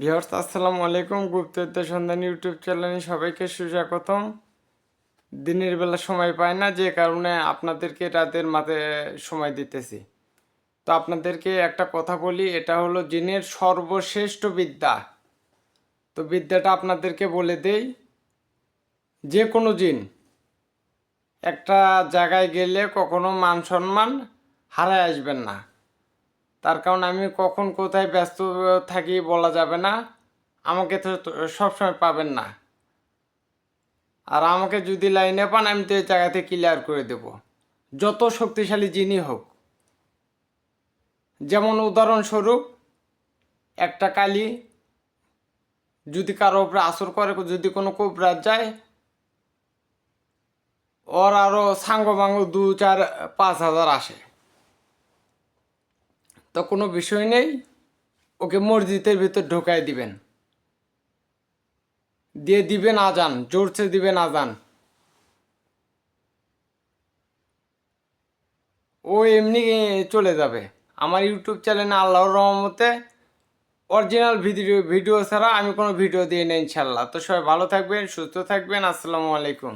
Viewers, আসসালামু আলাইকুম। গুপ্তবিদ্যা সন্ধান ইউটিউব চ্যানেলে সবাইকে সুস্বাগতম। দিনের বেলা সময় পাই না, যে কারণে আপনাদেরকে রাতের মাঝে সময় দিতেছি। তো আপনাদেরকে একটা কথা বলি, এটা হলো জিনের সর্বশ্রেষ্ঠ বিদ্যা। তো বিদ্যাটা আপনাদেরকে বলে দেই, যে কোনো জিন একটা জায়গায় গেলে কখনো মান সম্মান হারায় আসবেন না। তার কারণ আমি কখন কোথায় ব্যস্ত থাকি বলা যাবে না। আমাকে তো সবসময় পাবেন না। আর আমাকে যদি লাইনে পান, আমি তো এই জায়গাতে ক্লিয়ার করে দেব। যত শক্তিশালী যিনি হোক। যেমন উদাহরণস্বরূপ, একটা কালি যদি কারও উপরে আসর করে, যদি কোনো কোবরাত যায়, ওর আরও সাঙ্গ মাঙ্গ দু, চার, পাঁচ হাজার আসে। তো কোনো বিষয় নেই, ওকে মসজিদের ভিতর ঢোকায় দিবেন। দিয়ে দিবেন আজান, জোরসে দিবেন আজান। ও এমনি চলে যাবে। আমার ইউটিউব চ্যানেলে আল্লাহর রহমতে অরিজিনাল ভিডিও ভিডিও ছাড়া আমি কোনো ভিডিও দিই না ইনশাল্লাহ। তো সবাই ভালো থাকবেন, সুস্থ থাকবেন। আসসালামু আলাইকুম।